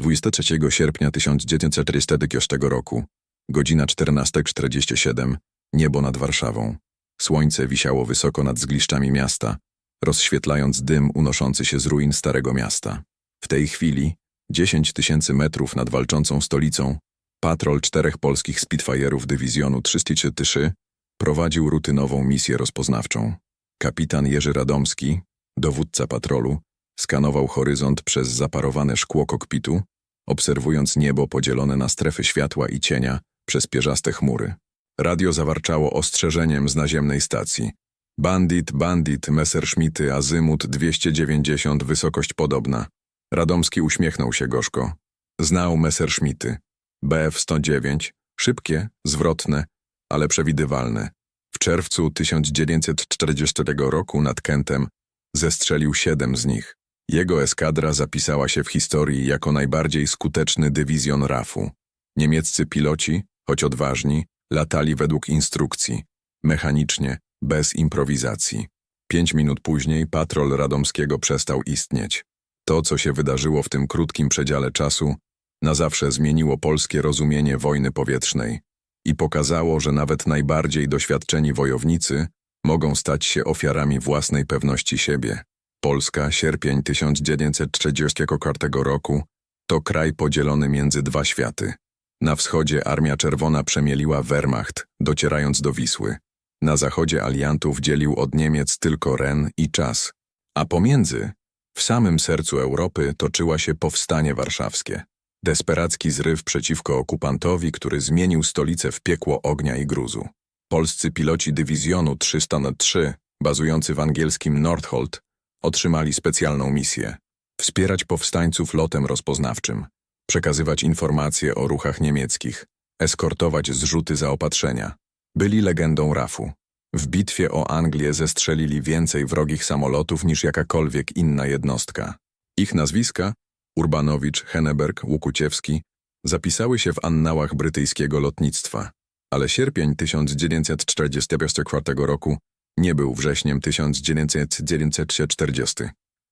23 sierpnia 1940 roku, godzina 14.47, niebo nad Warszawą. Słońce wisiało wysoko nad zgliszczami miasta, rozświetlając dym unoszący się z ruin Starego Miasta. W tej chwili, 10 tysięcy metrów nad walczącą stolicą, patrol czterech polskich Spitfire'ów dywizjonu 303 prowadził rutynową misję rozpoznawczą. Kapitan Jerzy Radomski, dowódca patrolu, skanował horyzont przez zaparowane szkło kokpitu, obserwując niebo podzielone na strefy światła i cienia przez pierzaste chmury. Radio zawarczało ostrzeżeniem z naziemnej stacji. Bandit, bandit, Messerschmitty, azymut 290, wysokość podobna. Radomski uśmiechnął się gorzko. Znał Messerschmitty. BF-109, szybkie, zwrotne, ale przewidywalne. W czerwcu 1940 roku nad Kentem zestrzelił siedem z nich. Jego eskadra zapisała się w historii jako najbardziej skuteczny dywizjon RAF-u. Niemieccy piloci, choć odważni, latali według instrukcji, mechanicznie, bez improwizacji. Pięć minut później patrol Radomskiego przestał istnieć. To, co się wydarzyło w tym krótkim przedziale czasu, na zawsze zmieniło polskie rozumienie wojny powietrznej i pokazało, że nawet najbardziej doświadczeni wojownicy mogą stać się ofiarami własnej pewności siebie. Polska, sierpień 1934 roku, to kraj podzielony między dwa światy. Na wschodzie Armia Czerwona przemieliła Wehrmacht, docierając do Wisły. Na zachodzie aliantów dzielił od Niemiec tylko Ren i czas. A pomiędzy, w samym sercu Europy, toczyła się powstanie warszawskie. Desperacki zryw przeciwko okupantowi, który zmienił stolicę w piekło ognia i gruzu. Polscy piloci dywizjonu 303, bazujący w angielskim Nordholt, otrzymali specjalną misję wspierać powstańców lotem rozpoznawczym, przekazywać informacje o ruchach niemieckich, eskortować zrzuty zaopatrzenia. Byli legendą RAF-u. W bitwie o Anglię zestrzelili więcej wrogich samolotów niż jakakolwiek inna jednostka. Ich nazwiska Urbanowicz, Henneberg, Łukuciewski zapisały się w annałach brytyjskiego lotnictwa, ale sierpień 1944 roku nie był wrześniem 1940.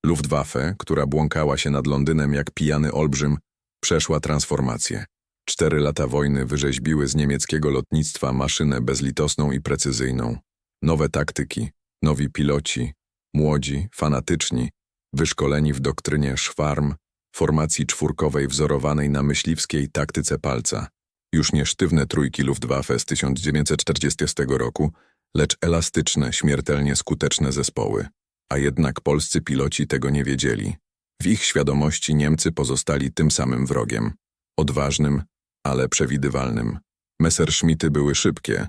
Luftwaffe, która błąkała się nad Londynem jak pijany olbrzym, przeszła transformację. Cztery lata wojny wyrzeźbiły z niemieckiego lotnictwa maszynę bezlitosną i precyzyjną. Nowe taktyki, nowi piloci, młodzi, fanatyczni, wyszkoleni w doktrynie szwarm, formacji czwórkowej wzorowanej na myśliwskiej taktyce palca. Już nie sztywne trójki Luftwaffe z 1940 roku, lecz elastyczne, śmiertelnie skuteczne zespoły. A jednak polscy piloci tego nie wiedzieli. W ich świadomości Niemcy pozostali tym samym wrogiem. Odważnym, ale przewidywalnym. Messerschmitty były szybkie,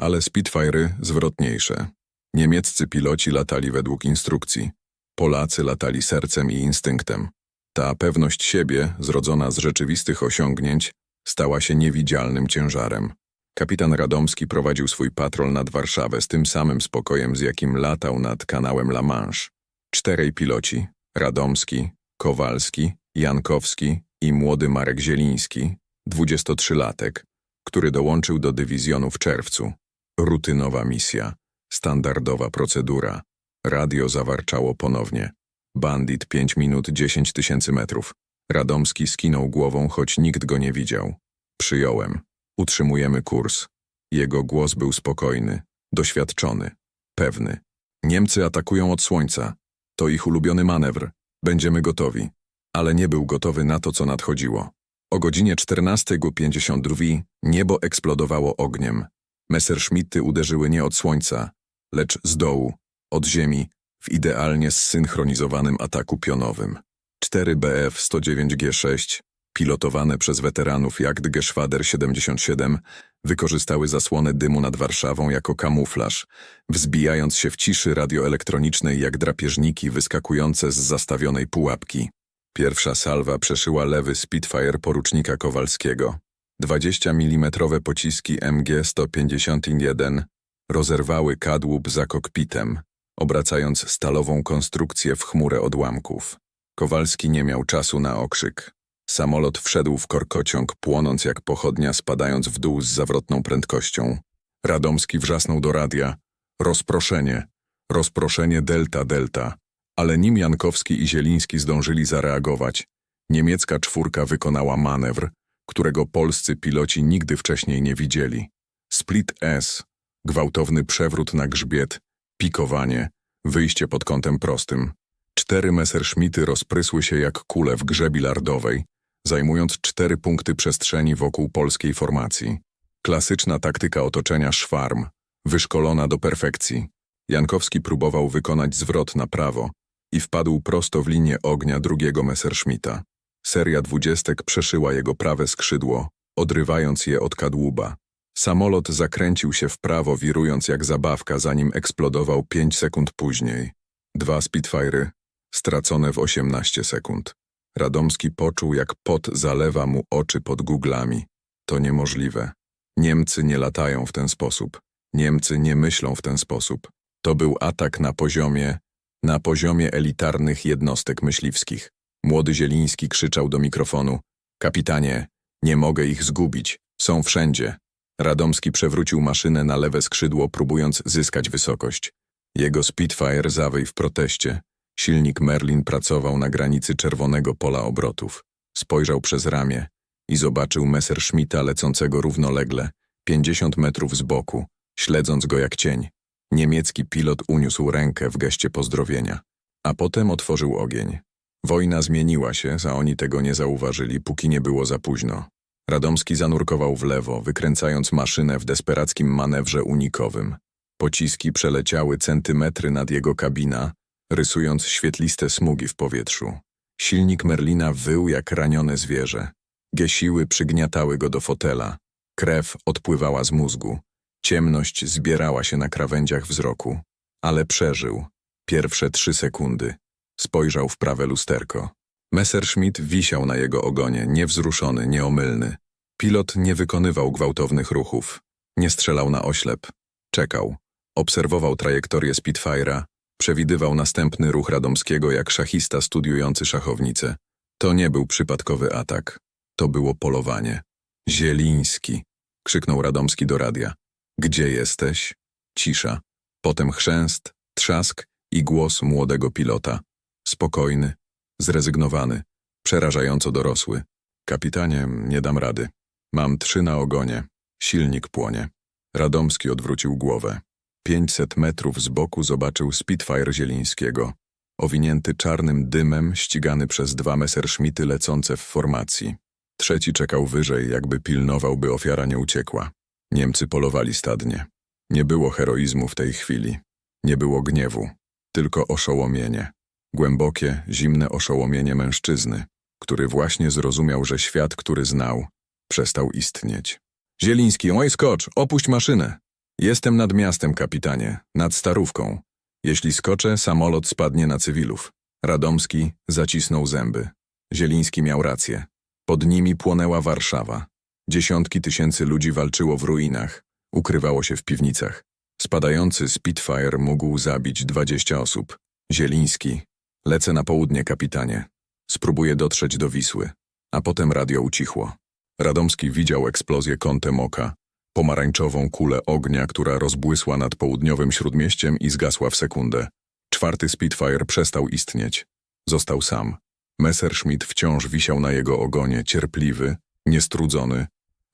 ale Spitfire'y zwrotniejsze. Niemieccy piloci latali według instrukcji. Polacy latali sercem i instynktem. Ta pewność siebie, zrodzona z rzeczywistych osiągnięć, stała się niewidzialnym ciężarem. Kapitan Radomski prowadził swój patrol nad Warszawę z tym samym spokojem, z jakim latał nad kanałem La Manche. Czterej piloci, Radomski, Kowalski, Jankowski i młody Marek Zieliński, 23-latek, który dołączył do dywizjonu w czerwcu. Rutynowa misja, standardowa procedura. Radio zawarczało ponownie. Bandit 5 minut 10 tysięcy metrów. Radomski skinął głową, choć nikt go nie widział. Przyjąłem. Utrzymujemy kurs. Jego głos był spokojny, doświadczony, pewny. Niemcy atakują od słońca. To ich ulubiony manewr. Będziemy gotowi. Ale nie był gotowy na to, co nadchodziło. O godzinie 14.52 niebo eksplodowało ogniem. Messerschmitty uderzyły nie od słońca, lecz z dołu, od ziemi, w idealnie zsynchronizowanym ataku pionowym. 4 BF-109G6, pilotowane przez weteranów Jagdgeschwader 77, wykorzystały zasłonę dymu nad Warszawą jako kamuflaż, wzbijając się w ciszy radioelektronicznej jak drapieżniki wyskakujące z zastawionej pułapki. Pierwsza salwa przeszyła lewy Spitfire porucznika Kowalskiego. 20 mm pociski MG-151 rozerwały kadłub za kokpitem, obracając stalową konstrukcję w chmurę odłamków. Kowalski nie miał czasu na okrzyk. Samolot wszedł w korkociąg, płonąc jak pochodnia, spadając w dół z zawrotną prędkością. Radomski wrzasnął do radia. Rozproszenie. Rozproszenie delta delta. Ale nim Jankowski i Zieliński zdążyli zareagować, Niemiecka czwórka wykonała manewr, którego polscy piloci nigdy wcześniej nie widzieli. Split S, gwałtowny przewrót na grzbiet, pikowanie, wyjście pod kątem prostym. Cztery Messerschmitty rozprysły się jak kule w grze bilardowej, zajmując cztery punkty przestrzeni wokół polskiej formacji. Klasyczna taktyka otoczenia szwarm, wyszkolona do perfekcji. Jankowski próbował wykonać zwrot na prawo i wpadł prosto w linię ognia drugiego Messerschmitta. Seria dwudziestek przeszyła jego prawe skrzydło, odrywając je od kadłuba. Samolot zakręcił się w prawo, wirując jak zabawka, zanim eksplodował pięć sekund później. Dwa Spitfire'y, stracone w 18 sekund. Radomski poczuł, jak pot zalewa mu oczy pod guglami. To niemożliwe. Niemcy nie latają w ten sposób. Niemcy nie myślą w ten sposób. To był atak na poziomie, na poziomie elitarnych jednostek myśliwskich. Młody Zieliński krzyczał do mikrofonu. Kapitanie, nie mogę ich zgubić. Są wszędzie. Radomski przewrócił maszynę na lewe skrzydło, próbując zyskać wysokość. Jego Spitfire zawyj w proteście. Silnik Merlin pracował na granicy czerwonego pola obrotów. Spojrzał przez ramię i zobaczył Messerschmitta lecącego równolegle, 50 metrów z boku, śledząc go jak cień. Niemiecki pilot uniósł rękę w geście pozdrowienia, a potem otworzył ogień. Wojna zmieniła się, a oni tego nie zauważyli, póki nie było za późno. Radomski zanurkował w lewo, wykręcając maszynę w desperackim manewrze unikowym. Pociski przeleciały centymetry nad jego kabina, rysując świetliste smugi w powietrzu. Silnik Merlina wył jak ranione zwierzę. Gesiły przygniatały go do fotela. Krew odpływała z mózgu. Ciemność zbierała się na krawędziach wzroku. Ale przeżył. Pierwsze trzy sekundy. Spojrzał w prawe lusterko. Messerschmitt wisiał na jego ogonie, niewzruszony, nieomylny. Pilot nie wykonywał gwałtownych ruchów. Nie strzelał na oślep. Czekał. Obserwował trajektorię Spitfire'a, przewidywał następny ruch Radomskiego jak szachista studiujący szachownicę. To nie był przypadkowy atak. To było polowanie. Zieliński! krzyknął Radomski do radia. Gdzie jesteś? Cisza. Potem chrzęst, trzask i głos młodego pilota. Spokojny, zrezygnowany, przerażająco dorosły. Kapitanie, nie dam rady. Mam trzy na ogonie. Silnik płonie. Radomski odwrócił głowę. Pięćset metrów z boku zobaczył Spitfire Zielińskiego, owinięty czarnym dymem, ścigany przez dwa Messerschmitty lecące w formacji. Trzeci czekał wyżej, jakby pilnował, by ofiara nie uciekła. Niemcy polowali stadnie. Nie było heroizmu w tej chwili. Nie było gniewu. Tylko oszołomienie. Głębokie, zimne oszołomienie mężczyzny, który właśnie zrozumiał, że świat, który znał, przestał istnieć. Zieliński, oj skocz, opuść maszynę. Jestem nad miastem, kapitanie, nad starówką. Jeśli skoczę, samolot spadnie na cywilów. Radomski zacisnął zęby. Zieliński miał rację. Pod nimi płonęła Warszawa. Dziesiątki tysięcy ludzi walczyło w ruinach, ukrywało się w piwnicach. Spadający Spitfire mógł zabić dwadzieścia osób. Zieliński. Lecę na południe, kapitanie. Spróbuję dotrzeć do Wisły. A potem radio ucichło. Radomski widział eksplozję kątem oka, pomarańczową kulę ognia, która rozbłysła nad południowym śródmieściem i zgasła w sekundę. Czwarty Spitfire przestał istnieć. Został sam. Messerschmitt wciąż wisiał na jego ogonie, cierpliwy, niestrudzony.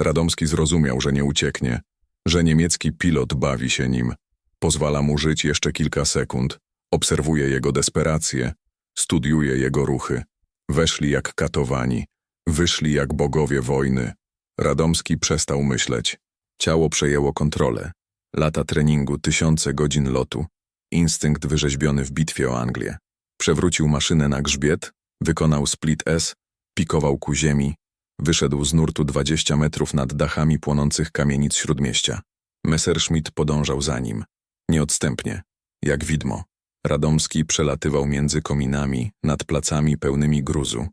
Radomski zrozumiał, że nie ucieknie, że niemiecki pilot bawi się nim. Pozwala mu żyć jeszcze kilka sekund, obserwuje jego desperację, studiuje jego ruchy. Weszli jak katowani, wyszli jak bogowie wojny. Radomski przestał myśleć. Ciało przejęło kontrolę. Lata treningu, tysiące godzin lotu. Instynkt wyrzeźbiony w bitwie o Anglię. Przewrócił maszynę na grzbiet, wykonał split S, pikował ku ziemi, wyszedł z nurtu 20 metrów nad dachami płonących kamienic śródmieścia. Messerschmitt podążał za nim. Nieodstępnie, jak widmo. Radomski przelatywał między kominami, nad placami pełnymi gruzu.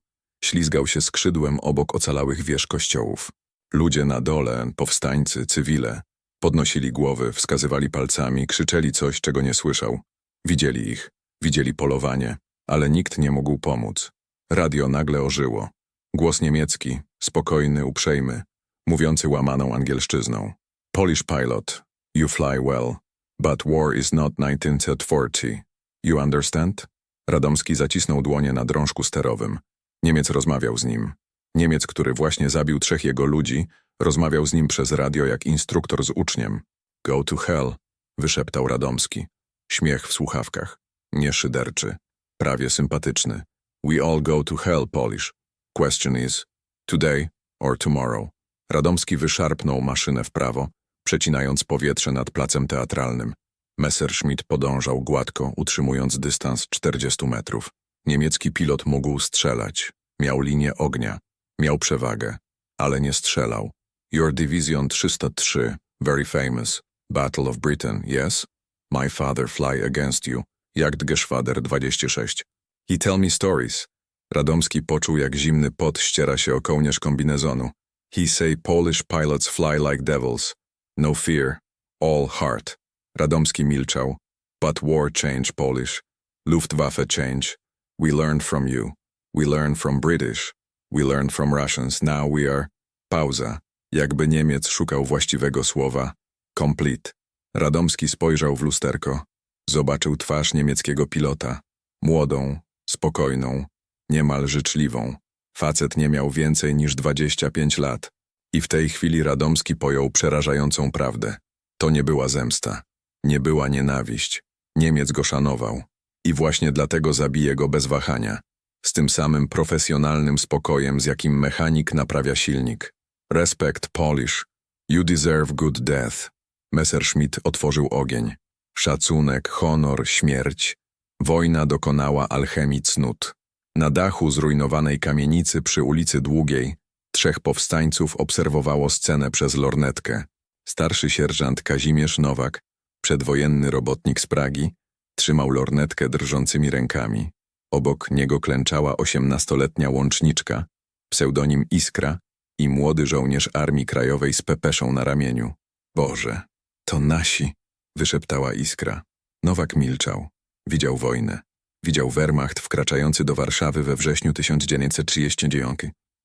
Ślizgał się skrzydłem obok ocalałych wież kościołów. Ludzie na dole, powstańcy, cywile, podnosili głowy, wskazywali palcami, krzyczeli coś, czego nie słyszał. Widzieli ich, widzieli polowanie, ale nikt nie mógł pomóc. Radio nagle ożyło. Głos niemiecki, spokojny, uprzejmy, mówiący łamaną angielszczyzną. Polish pilot, you fly well, but war is not 1940. You understand? Radomski zacisnął dłonie na drążku sterowym. Niemiec rozmawiał z nim. Niemiec, który właśnie zabił trzech jego ludzi, rozmawiał z nim przez radio jak instruktor z uczniem. Go to hell, wyszeptał Radomski. Śmiech w słuchawkach. Nie szyderczy. Prawie sympatyczny. We all go to hell, Polish. Question is, today or tomorrow. Radomski wyszarpnął maszynę w prawo, przecinając powietrze nad placem teatralnym. Messerschmitt podążał gładko, utrzymując dystans 40 metrów. Niemiecki pilot mógł strzelać. Miał linię ognia. Miał przewagę, ale nie strzelał. Your Division 303, very famous. Battle of Britain, yes? My father fly against you. Jagdgeschwader 26. He tell me stories. Radomski poczuł, jak zimny pot ściera się o kołnierz kombinezonu. He say Polish pilots fly like devils. No fear. All heart. Radomski milczał. But war change Polish. Luftwaffe change. We learned from you. We learned from British. We learned from Russians. Now we are... Pauza. Jakby Niemiec szukał właściwego słowa. Complete. Radomski spojrzał w lusterko. Zobaczył twarz niemieckiego pilota. Młodą, spokojną, niemal życzliwą. Facet nie miał więcej niż 25 lat. I w tej chwili Radomski pojął przerażającą prawdę. To nie była zemsta. Nie była nienawiść. Niemiec go szanował. I właśnie dlatego zabije go bez wahania. Z tym samym profesjonalnym spokojem, z jakim mechanik naprawia silnik. Respect Polish. You deserve good death. Messerschmitt otworzył ogień. Szacunek, honor, śmierć. Wojna dokonała alchemii cnót. Na dachu zrujnowanej kamienicy przy ulicy Długiej trzech powstańców obserwowało scenę przez lornetkę. Starszy sierżant Kazimierz Nowak, przedwojenny robotnik z Pragi, trzymał lornetkę drżącymi rękami. Obok niego klęczała osiemnastoletnia łączniczka, pseudonim Iskra i młody żołnierz Armii Krajowej z pepeszą na ramieniu. Boże, to nasi, wyszeptała Iskra. Nowak milczał. Widział wojnę. Widział Wehrmacht wkraczający do Warszawy we wrześniu 1939.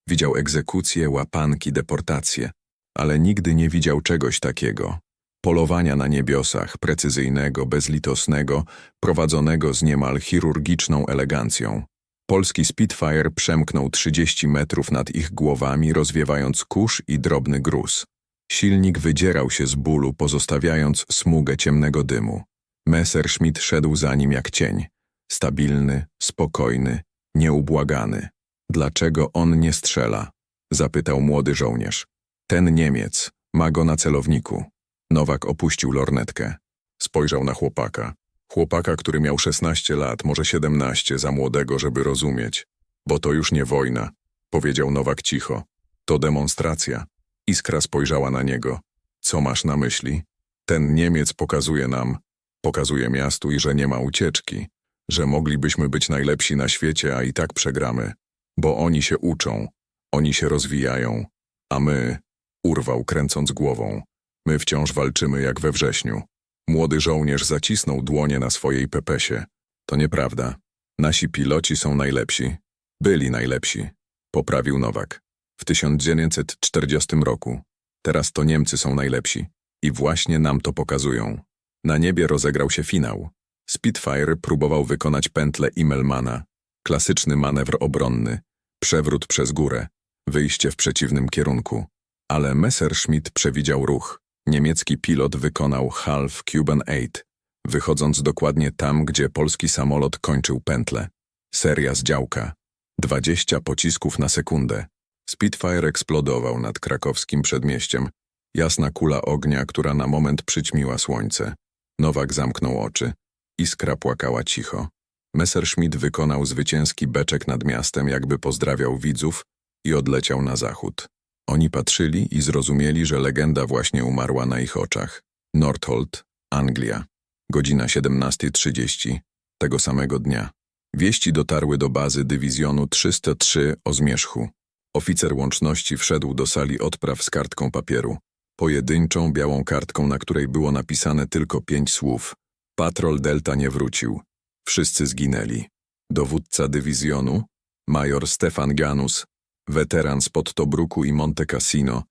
Widział egzekucje, łapanki, deportacje. Ale nigdy nie widział czegoś takiego. Polowania na niebiosach, precyzyjnego, bezlitosnego, prowadzonego z niemal chirurgiczną elegancją. Polski Spitfire przemknął 30 metrów nad ich głowami, rozwiewając kurz i drobny gruz. Silnik wydzierał się z bólu, pozostawiając smugę ciemnego dymu. Messerschmitt szedł za nim jak cień. Stabilny, spokojny, nieubłagany. Dlaczego on nie strzela? Zapytał młody żołnierz. Ten Niemiec ma go na celowniku. Nowak opuścił lornetkę. Spojrzał na chłopaka. Chłopaka, który miał 16 lat, może 17, za młodego, żeby rozumieć. Bo to już nie wojna, powiedział Nowak cicho. To demonstracja. Iskra spojrzała na niego. Co masz na myśli? Ten Niemiec pokazuje nam, pokazuje miastu i że nie ma ucieczki, że moglibyśmy być najlepsi na świecie, a i tak przegramy. Bo oni się uczą, oni się rozwijają, a my, urwał kręcąc głową, my wciąż walczymy jak we wrześniu. Młody żołnierz zacisnął dłonie na swojej pepesie. To nieprawda. Nasi piloci są najlepsi. Byli najlepsi. Poprawił Nowak. W 1940 roku. Teraz to Niemcy są najlepsi. I właśnie nam to pokazują. Na niebie rozegrał się finał. Spitfire próbował wykonać pętlę Immelmana. Klasyczny manewr obronny. Przewrót przez górę. Wyjście w przeciwnym kierunku. Ale Messerschmitt przewidział ruch. Niemiecki pilot wykonał half Cuban 8, wychodząc dokładnie tam, gdzie polski samolot kończył pętlę. Seria z działka. 20 pocisków na sekundę. Spitfire eksplodował nad krakowskim przedmieściem. Jasna kula ognia, która na moment przyćmiła słońce. Nowak zamknął oczy. Iskra płakała cicho. Messerschmitt wykonał zwycięski beczek nad miastem, jakby pozdrawiał widzów i odleciał na zachód. Oni patrzyli i zrozumieli, że legenda właśnie umarła na ich oczach. Northolt, Anglia. Godzina 17.30 tego samego dnia. Wieści dotarły do bazy dywizjonu 303 o zmierzchu. Oficer łączności wszedł do sali odpraw z kartką papieru. Pojedynczą, białą kartką, na której było napisane tylko pięć słów. Patrol Delta nie wrócił. Wszyscy zginęli. Dowódca dywizjonu, major Stefan Ganus, weteran spod Tobruku i Monte Cassino,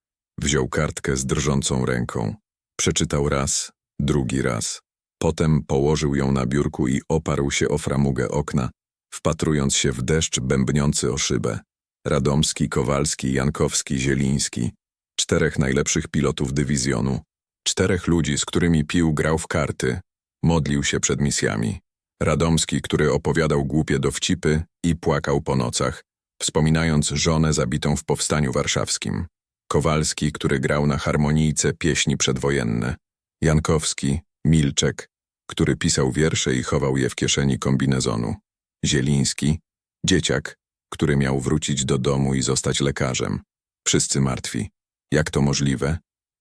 wziął kartkę z drżącą ręką. Przeczytał raz, drugi raz. Potem położył ją na biurku i oparł się o framugę okna, wpatrując się w deszcz bębniący o szybę. Radomski, Kowalski, Jankowski, Zieliński. Czterech najlepszych pilotów dywizjonu. Czterech ludzi, z którymi pił, grał w karty. Modlił się przed misjami. Radomski, który opowiadał głupie dowcipy i płakał po nocach, wspominając żonę zabitą w Powstaniu Warszawskim. Kowalski, który grał na harmonijce pieśni przedwojenne. Jankowski, Milczek, który pisał wiersze i chował je w kieszeni kombinezonu. Zieliński, dzieciak, który miał wrócić do domu i zostać lekarzem. Wszyscy martwi. Jak to możliwe?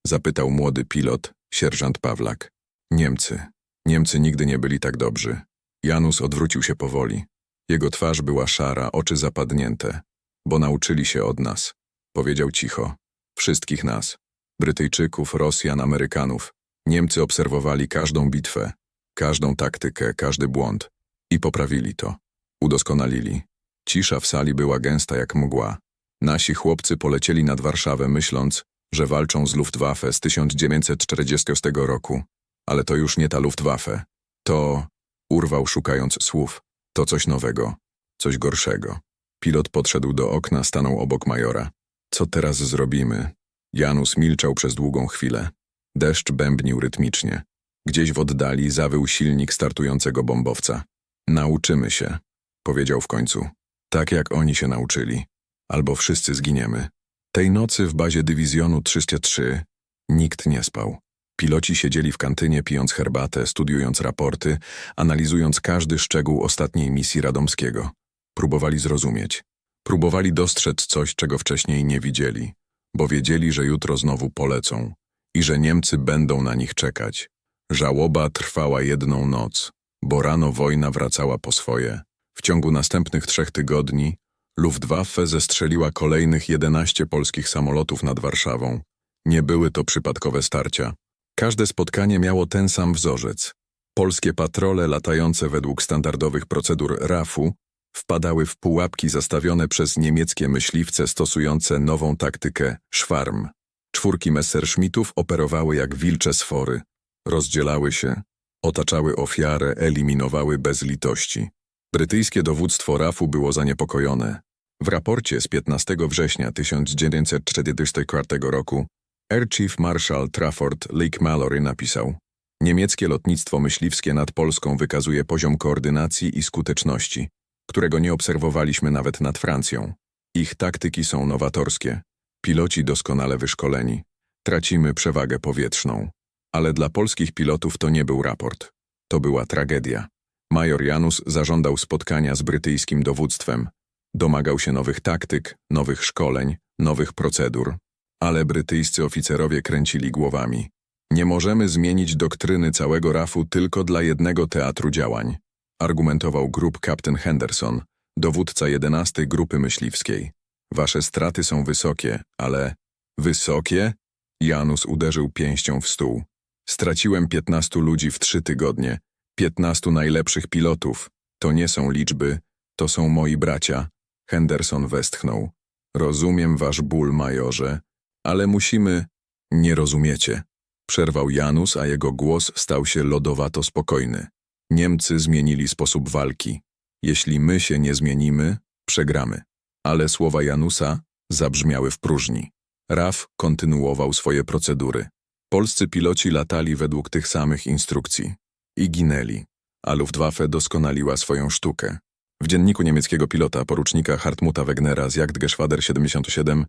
Zapytał młody pilot, sierżant Pawlak. Niemcy. Niemcy nigdy nie byli tak dobrzy. Janus odwrócił się powoli. Jego twarz była szara, oczy zapadnięte. Bo nauczyli się od nas. Powiedział cicho. Wszystkich nas. Brytyjczyków, Rosjan, Amerykanów. Niemcy obserwowali każdą bitwę, każdą taktykę, każdy błąd. I poprawili to. Udoskonalili. Cisza w sali była gęsta jak mgła. Nasi chłopcy polecieli nad Warszawę, myśląc, że walczą z Luftwaffe z 1940 roku. Ale to już nie ta Luftwaffe. To... Urwał szukając słów. To coś nowego. Coś gorszego. Pilot podszedł do okna, stanął obok majora. Co teraz zrobimy? Janus milczał przez długą chwilę. Deszcz bębnił rytmicznie. Gdzieś w oddali zawył silnik startującego bombowca. Nauczymy się, powiedział w końcu. Tak jak oni się nauczyli. Albo wszyscy zginiemy. Tej nocy w bazie dywizjonu 303 nikt nie spał. Piloci siedzieli w kantynie pijąc herbatę, studiując raporty, analizując każdy szczegół ostatniej misji Radomskiego. Próbowali zrozumieć. Próbowali dostrzec coś, czego wcześniej nie widzieli, bo wiedzieli, że jutro znowu polecą i że Niemcy będą na nich czekać. Żałoba trwała jedną noc, bo rano wojna wracała po swoje. W ciągu następnych trzech tygodni Luftwaffe zestrzeliła kolejnych 11 polskich samolotów nad Warszawą. Nie były to przypadkowe starcia. Każde spotkanie miało ten sam wzorzec. Polskie patrole latające według standardowych procedur RAF-u wpadały w pułapki zastawione przez niemieckie myśliwce stosujące nową taktykę szwarm. Czwórki Messerschmittów operowały jak wilcze sfory. Rozdzielały się, otaczały ofiarę, eliminowały bez litości. Brytyjskie dowództwo RAF-u było zaniepokojone. W raporcie z 15 września 1944 roku Air Chief Marshal Trafford Lake Mallory napisał Niemieckie lotnictwo myśliwskie nad Polską wykazuje poziom koordynacji i skuteczności, którego nie obserwowaliśmy nawet nad Francją. Ich taktyki są nowatorskie, piloci doskonale wyszkoleni. Tracimy przewagę powietrzną. Ale dla polskich pilotów to nie był raport. To była tragedia. Major Janus zażądał spotkania z brytyjskim dowództwem. Domagał się nowych taktyk, nowych szkoleń, nowych procedur. Ale brytyjscy oficerowie kręcili głowami. Nie możemy zmienić doktryny całego RAF-u tylko dla jednego teatru działań, argumentował grup Captain Henderson, dowódca 11 Grupy Myśliwskiej. Wasze straty są wysokie, ale... Wysokie? Janus uderzył pięścią w stół. Straciłem 15 ludzi w trzy tygodnie. 15 najlepszych pilotów. To nie są liczby, to są moi bracia. Henderson westchnął. Rozumiem wasz ból, majorze, ale musimy... Nie rozumiecie. Przerwał Janus, a jego głos stał się lodowato spokojny. Niemcy zmienili sposób walki. Jeśli my się nie zmienimy, przegramy. Ale słowa Janusa zabrzmiały w próżni. RAF kontynuował swoje procedury. Polscy piloci latali według tych samych instrukcji. I ginęli. A Luftwaffe doskonaliła swoją sztukę. W dzienniku niemieckiego pilota, porucznika Hartmuta Wegnera z Jagdgeschwader 77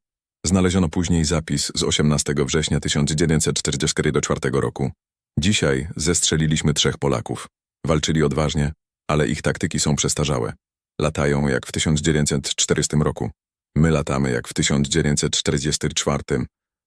znaleziono później zapis z 18 września 1944 roku. Dzisiaj zestrzeliliśmy trzech Polaków. Walczyli odważnie, ale ich taktyki są przestarzałe. Latają jak w 1940 roku. My latamy jak w 1944.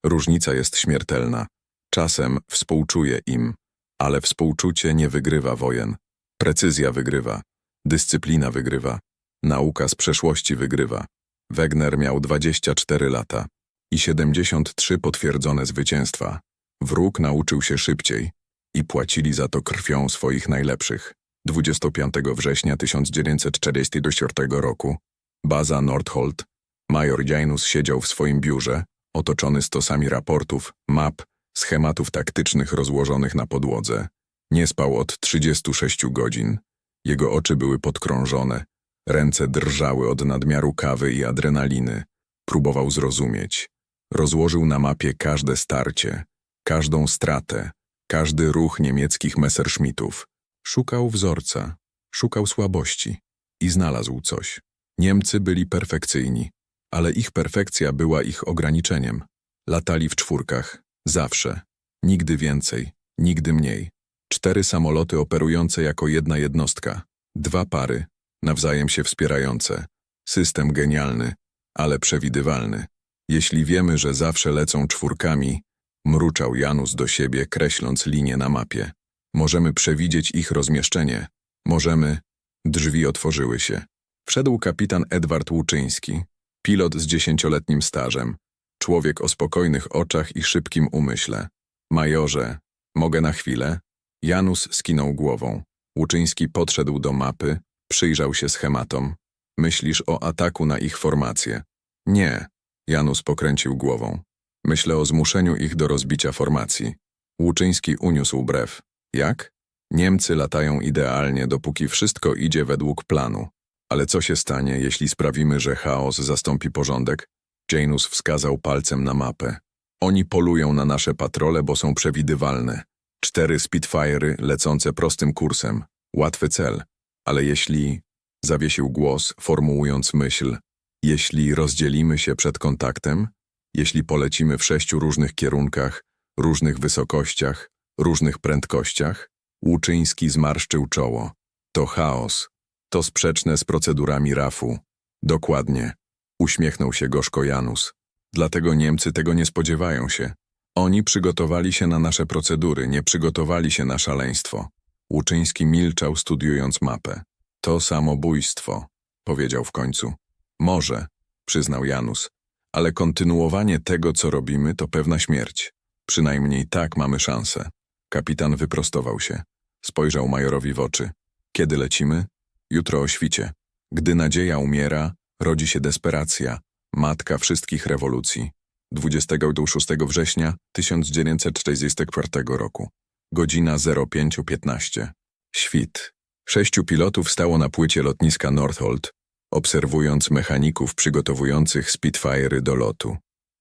Różnica jest śmiertelna. Czasem współczuję im, ale współczucie nie wygrywa wojen. Precyzja wygrywa, dyscyplina wygrywa, nauka z przeszłości wygrywa. Wegner miał 24 lata i 73 potwierdzone zwycięstwa. Wróg nauczył się szybciej i płacili za to krwią swoich najlepszych. 25 września 1944 roku baza Nordholt, major Janus siedział w swoim biurze, otoczony stosami raportów, map, schematów taktycznych rozłożonych na podłodze. Nie spał od 36 godzin. Jego oczy były podkrążone, Ręce drżały od nadmiaru kawy i adrenaliny. Próbował zrozumieć. Rozłożył na mapie każde starcie, każdą stratę, każdy ruch niemieckich Messerschmittów. Szukał wzorca, szukał słabości i znalazł coś. Niemcy byli perfekcyjni, ale ich perfekcja była ich ograniczeniem. Latali w czwórkach, zawsze, nigdy więcej, nigdy mniej. Cztery samoloty operujące jako jedna jednostka, dwa pary, nawzajem się wspierające. System genialny, ale przewidywalny. Jeśli wiemy, że zawsze lecą czwórkami, mruczał Janus do siebie, kreśląc linię na mapie. Możemy przewidzieć ich rozmieszczenie. Możemy. Drzwi otworzyły się. Wszedł kapitan Edward Łuczyński, pilot z dziesięcioletnim stażem, człowiek o spokojnych oczach i szybkim umyśle. Majorze, mogę na chwilę? Janus skinął głową. Łuczyński podszedł do mapy, przyjrzał się schematom. Myślisz o ataku na ich formację? Nie. Janus pokręcił głową. Myślę o zmuszeniu ich do rozbicia formacji. Łuczyński uniósł brew. Jak? Niemcy latają idealnie, dopóki wszystko idzie według planu. Ale co się stanie, jeśli sprawimy, że chaos zastąpi porządek? Janus wskazał palcem na mapę. Oni polują na nasze patrole, bo są przewidywalne. Cztery Spitfire'y lecące prostym kursem. Łatwy cel. Ale jeśli... Zawiesił głos, formułując myśl. Jeśli rozdzielimy się przed kontaktem, jeśli polecimy w sześciu różnych kierunkach, różnych wysokościach, różnych prędkościach, Łuczyński zmarszczył czoło. To chaos. To sprzeczne z procedurami RAF-u. Dokładnie. Uśmiechnął się gorzko Janus. Dlatego Niemcy tego nie spodziewają się. Oni przygotowali się na nasze procedury, nie przygotowali się na szaleństwo. Łuczyński milczał, studiując mapę. To samobójstwo, powiedział w końcu. Może, przyznał Janus, ale kontynuowanie tego, co robimy, to pewna śmierć. Przynajmniej tak mamy szansę. Kapitan wyprostował się. Spojrzał majorowi w oczy. Kiedy lecimy? Jutro o świcie. Gdy nadzieja umiera, rodzi się desperacja, matka wszystkich rewolucji. 26 września 1944 roku. Godzina 05.15. Świt. Sześciu pilotów stało na płycie lotniska Northolt, obserwując mechaników przygotowujących Spitfire'y do lotu.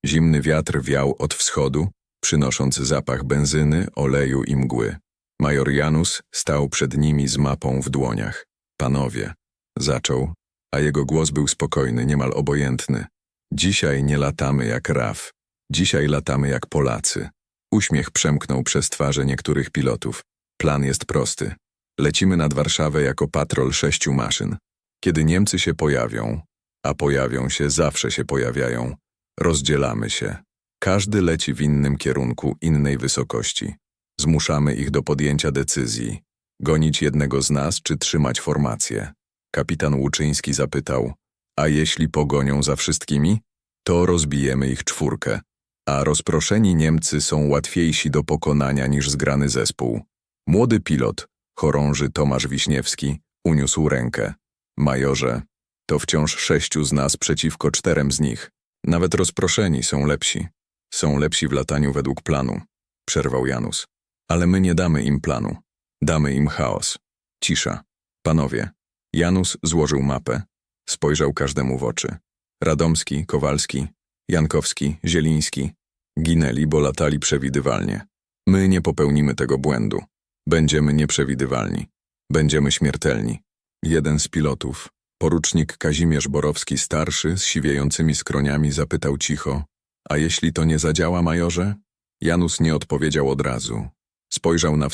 Zimny wiatr wiał od wschodu, przynosząc zapach benzyny, oleju i mgły. Major Janus stał przed nimi z mapą w dłoniach. Panowie, zaczął, a jego głos był spokojny, niemal obojętny. Dzisiaj nie latamy jak RAF. Dzisiaj latamy jak Polacy. Uśmiech przemknął przez twarze niektórych pilotów. Plan jest prosty. Lecimy nad Warszawę jako patrol sześciu maszyn. Kiedy Niemcy się pojawią, a pojawią się, zawsze się pojawiają, rozdzielamy się. Każdy leci w innym kierunku, innej wysokości. Zmuszamy ich do podjęcia decyzji. Gonić jednego z nas, czy trzymać formację. Kapitan Łuczyński zapytał, a jeśli pogonią za wszystkimi? To rozbijemy ich czwórkę. A rozproszeni Niemcy są łatwiejsi do pokonania niż zgrany zespół. Młody pilot, chorąży Tomasz Wiśniewski, uniósł rękę. Majorze, to wciąż sześciu z nas przeciwko czterem z nich. Nawet rozproszeni są lepsi. Są lepsi w lataniu według planu, przerwał Janus. Ale my nie damy im planu. Damy im chaos. Cisza. Panowie. Janus złożył mapę. Spojrzał każdemu w oczy. Radomski, Kowalski, Jankowski, Zieliński. Ginęli, bo latali przewidywalnie. My nie popełnimy tego błędu. Będziemy nieprzewidywalni. Będziemy śmiertelni. Jeden z pilotów, porucznik Kazimierz Borowski starszy z siwiejącymi skroniami zapytał cicho, a jeśli to nie zadziała, majorze? Janus nie odpowiedział od razu. Spojrzał na